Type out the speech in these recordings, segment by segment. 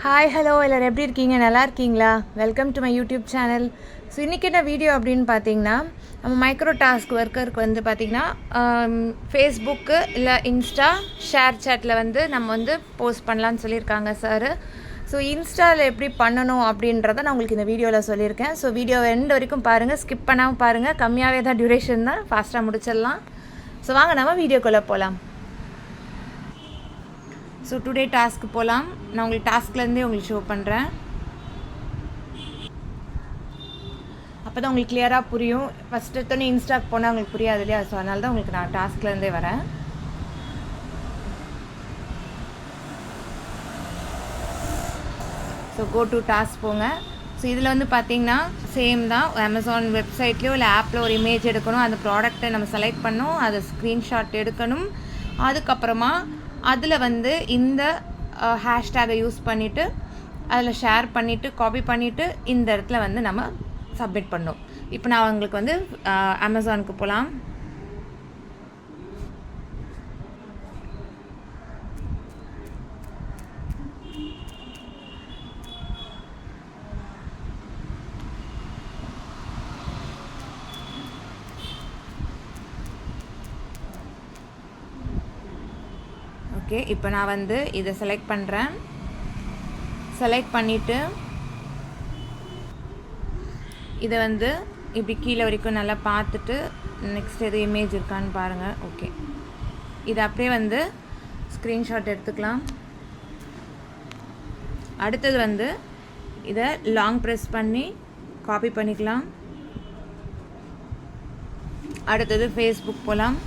Hi hello எல்லோரும் எப்படி இருக்கீங்க? நல்லா இருக்கீங்களா? Welcome to my YouTube channel so இன்றைக்கி என்ன வீடியோ அப்படின்னு பார்த்தீங்கன்னா நம்ம மைக்ரோ டாஸ்க் ஒர்க்கருக்கு வந்து பார்த்திங்கன்னா ஃபேஸ்புக்கு um, இல்லை இன்ஸ்டா ஷேர் சேட்டில் வந்து நம்ம வந்து போஸ்ட் பண்ணலான்னு சொல்லியிருக்காங்க சார் ஸோ இன்ஸ்டாவில் எப்படி பண்ணணும் அப்படின்றத நான் உங்களுக்கு இந்த வீடியோவில் சொல்லியிருக்கேன். ஸோ வீடியோ எண்ட் வரைக்கும் பாருங்கள் ஸ்கிப் பண்ணாமல் பாருங்கள் கம்மியாகவே தான் டியூரேஷன் தான். ஃபாஸ்ட்டாக முடிச்சிடலாம். ஸோ வாங்க நம்ம வீடியோக்குள்ளே போகலாம் ஸோ டுடே டாஸ்க்கு போகலாம் நான் உங்களுக்கு டாஸ்க்லேருந்தே உங்களுக்கு ஷோ பண்ணுறேன் அப்போ தான் உங்களுக்கு கிளியராக புரியும். ஃபஸ்ட் எடுத்தோன்னே இன்ஸ்டாக் போனால் உங்களுக்கு புரியாது இல்லையா? ஸோ அதனால தான் உங்களுக்கு நான் டாஸ்க்லேருந்தே வரேன். ஸோ கோ டு டாஸ்க் போங்க. ஸோ இதில் வந்து பார்த்தீங்கன்னா சேம் தான். அமேசான் வெப்சைட்லேயோ இல்லை ஆப்பில் ஒரு இமேஜ் எடுக்கணும். அந்த ப்ராடக்ட்டை நம்ம செலக்ட் பண்ணணும். அதை ஸ்க்ரீன்ஷாட் எடுக்கணும். அதுக்கப்புறமா அதில் வந்து இந்த ஹேஷ்டேகை யூஸ் பண்ணிவிட்டு அதில் ஷேர் பண்ணிவிட்டு காப்பி பண்ணிவிட்டு இந்த இடத்துல வந்து நம்ம சப்மிட் பண்ணோம் இப்போ நான் உங்களுக்கு வந்து அமேசானுக்கு போகலாம் ஓகே இப்போ நான் வந்து இதை செலக்ட் பண்ணுறேன் செலக்ட் பண்ணிவிட்டு இதை வந்து இப்படி கீழே வரைக்கும் நல்லா பார்த்துட்டு நெக்ஸ்ட் எது இமேஜ் இருக்கான்னு பாருங்கள் ஓகே இதை அப்படியே வந்து ஸ்க்ரீன்ஷாட் எடுத்துக்கலாம். அடுத்தது வந்து இதை லாங் ப்ரெஸ் பண்ணி காப்பி பண்ணிக்கலாம். அடுத்தது ஃபேஸ்புக் போகலாம்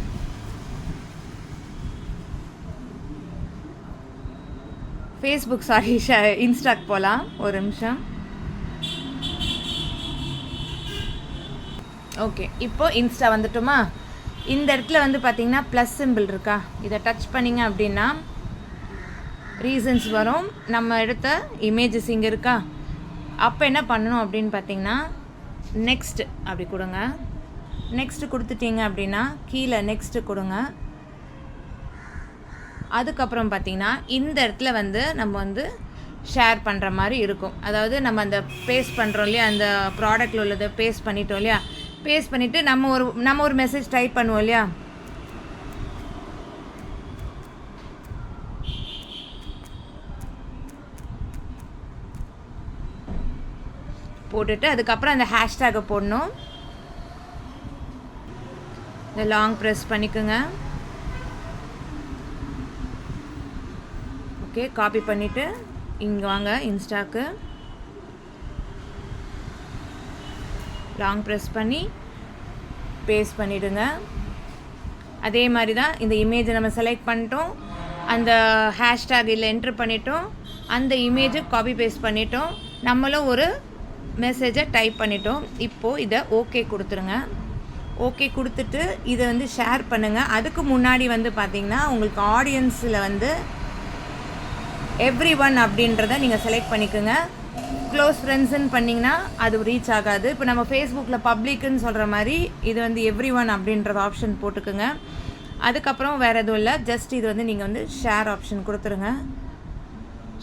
ஃபேஸ்புக் சாரி இன்ஸ்டாக் போகலாம் ஒரு நிமிஷம். ஓகே இப்போது இன்ஸ்டா வந்துட்டோமா? இந்த இடத்துல வந்து பார்த்தீங்கன்னா ப்ளஸ் சிம்பிள் இருக்கா? இதை டச் பண்ணிங்க அப்படின்னா ரீசன்ஸ் வரும். நம்ம எடுத்த இமேஜஸ் இங்கே இருக்கா? அப்போ என்ன பண்ணணும் அப்படின்னு பார்த்தீங்கன்னா நெக்ஸ்ட் அப்படி கொடுங்க. நெக்ஸ்ட்டு கொடுத்துட்டீங்க அப்படின்னா கீழே நெக்ஸ்ட்டு கொடுங்க. அதுக்கப்புறம் பார்த்திங்கன்னா இந்த இடத்துல வந்து நம்ம வந்து ஷேர் பண்ணுற மாதிரி இருக்கும். அதாவது நம்ம அந்த பேஸ்ட் பண்ணுறோம் இல்லையா அந்த ப்ராடக்டில் உள்ளதை பேஸ்ட் பண்ணிட்டோம் இல்லையா பேஸ்ட் பண்ணிவிட்டு நம்ம ஒரு நம்ம ஒரு மெசேஜ் டைப் பண்ணுவோம் இல்லையா. போட்டுட்டு அதுக்கப்புறம் அந்த ஹேஷ்டேகை போடணும். இந்த லாங் ப்ரெஸ் பண்ணிக்கோங்க. ஓகே காப்பி பண்ணிவிட்டு இங்கே வாங்க இன்ஸ்டாக்கு லாங் ப்ரெஸ் பண்ணி பேஸ்ட் பண்ணிவிடுங்க அதே மாதிரி தான் இந்த இமேஜை நம்ம செலக்ட் பண்ணிட்டோம். அந்த ஹேஷ்டேக் இதில் என்ட்ரு பண்ணிட்டோம். அந்த இமேஜை காப்பி பேஸ்ட் பண்ணிட்டோம். நம்மளும் ஒரு மெசேஜை டைப் பண்ணிட்டோம். இப்போது இதை ஓகே கொடுத்துருங்க. ஓகே கொடுத்துட்டு இதை வந்து ஷேர் பண்ணுங்கள் அதுக்கு முன்னாடி வந்து பார்த்திங்கன்னா உங்களுக்கு ஆடியன்ஸில் வந்து எவ்ரி ஒன் அப்படின்றத நீங்கள் செலக்ட் பண்ணிக்கோங்க. க்ளோஸ் ஃப்ரெண்ட்ஸுன்னு பண்ணிங்கன்னா அது ரீச் ஆகாது. இப்போ நம்ம ஃபேஸ்புக்கில் பப்ளிக்குன்னு சொல்கிற மாதிரி இது வந்து எவ்ரி ஒன் அப்படின்றத ஆப்ஷன் போட்டுக்கோங்க. அதுக்கப்புறம் வேறு எதுவும் இல்லை. ஜஸ்ட் இது வந்து நீங்கள் வந்து ஷேர் ஆப்ஷன் கொடுத்துருங்க.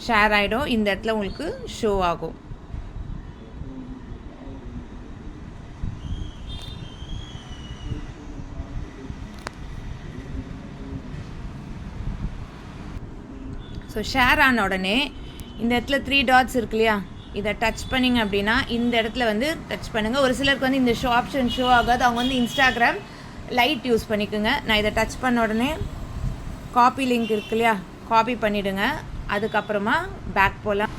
ஷேர் ஆகிடும் இந்த இடத்துல உங்களுக்கு ஷோ ஆகும். ஸோ ஷேர் ஆன உடனே இந்த இடத்துல த்ரீ டாட்ஸ் இருக்கு இல்லையா? இதை டச் பண்ணிங்க அப்படின்னா இந்த இடத்துல வந்து டச் பண்ணுங்கள் ஒரு சிலருக்கு வந்து இந்த ஷோ ஆப்ஷன் ஷோ ஆகாது. அவங்க வந்து இன்ஸ்டாகிராம் லைட் யூஸ் பண்ணிக்கோங்க. நான் இதை டச் பண்ண உடனே காப்பி லிங்க் இருக்கு இல்லையா? காப்பி பண்ணிவிடுங்க அதுக்கப்புறமா பேக் போகலாம்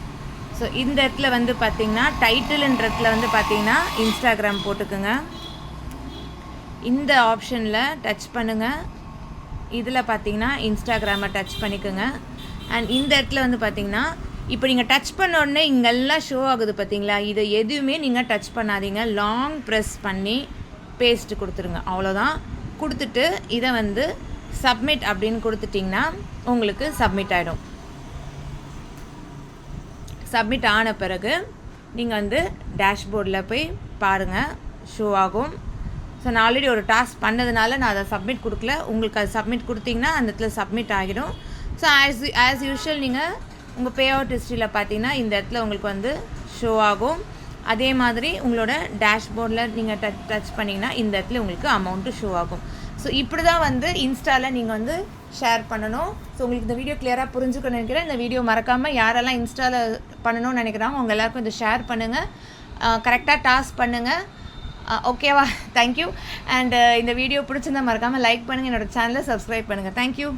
ஸோ இந்த இடத்துல வந்து பார்த்தீங்கன்னா டைட்டில்ன்ற இடத்துல வந்து பார்த்திங்கன்னா இன்ஸ்டாகிராம் போட்டுக்குங்க. இந்த ஆப்ஷனில் டச் பண்ணுங்கள் இதில் பார்த்தீங்கன்னா இன்ஸ்டாகிராமை டச் பண்ணிக்கோங்க. அண்ட் இந்த இடத்துல வந்து பார்த்தீங்கன்னா இப்போ நீங்கள் டச் பண்ண உடனே இங்கெல்லாம் ஷோ ஆகுது பார்த்தீங்களா இதை எதுவுமே நீங்கள் டச் பண்ணாதீங்க. லாங் ப்ரெஸ் பண்ணி பேஸ்ட் கொடுத்துருங்க. அவ்வளோதான் கொடுத்துட்டு இதை வந்து சப்மிட் அப்படின்னு கொடுத்துட்டிங்கன்னா உங்களுக்கு சப்மிட் ஆகிடும் சப்மிட் ஆன பிறகு நீங்கள் வந்து டேஷ்போர்டில் போய் பாருங்கள் ஷோ ஆகும். ஸோ நான் ஆல்ரெடி ஒரு டாஸ்க் பண்ணதுனால நான் அதை சப்மிட் கொடுக்கல. உங்களுக்கு அது சப்மிட் கொடுத்தீங்கன்னா அந்த இடத்துல சப்மிட் ஆகிடும். ஸோ ஆஸ் ஆஸ் யூஷுவல் நீங்கள் உங்கள் பே அவுட் ஹிஸ்ட்ரியில் பார்த்தீங்கன்னா இந்த இடத்துல உங்களுக்கு வந்து ஷோ ஆகும். அதே மாதிரி உங்களோட டேஷ்போர்டில் நீங்கள் டச் டச் பண்ணிங்கன்னா இந்த இடத்துல உங்களுக்கு அமௌண்ட்டு ஷோ ஆகும். ஸோ இப்படி தான் வந்து இன்ஸ்டாவில் நீங்கள் வந்து ஷேர் பண்ணணும். ஸோ உங்களுக்கு இந்த வீடியோ கிளியராக புரிஞ்சுக்கணும்னு நினைக்கிறேன். இந்த வீடியோ மறக்காமல் யாரெல்லாம் இன்ஸ்டாவில் பண்ணணும்னு நினைக்கிறாங்க உங்கள் எல்லாருக்கும் இதை ஷேர் பண்ணுங்கள் கரெக்டாக டாஸ்க் பண்ணுங்கள் ஓகேவா தேங்க்யூ அண்ட் இந்த வீடியோ பிடிச்சிருந்தா மறக்காமல் லைக் பண்ணுங்கள் என்னோட சேனலை சப்ஸ்கிரைப் பண்ணுங்கள் தேங்க்யூ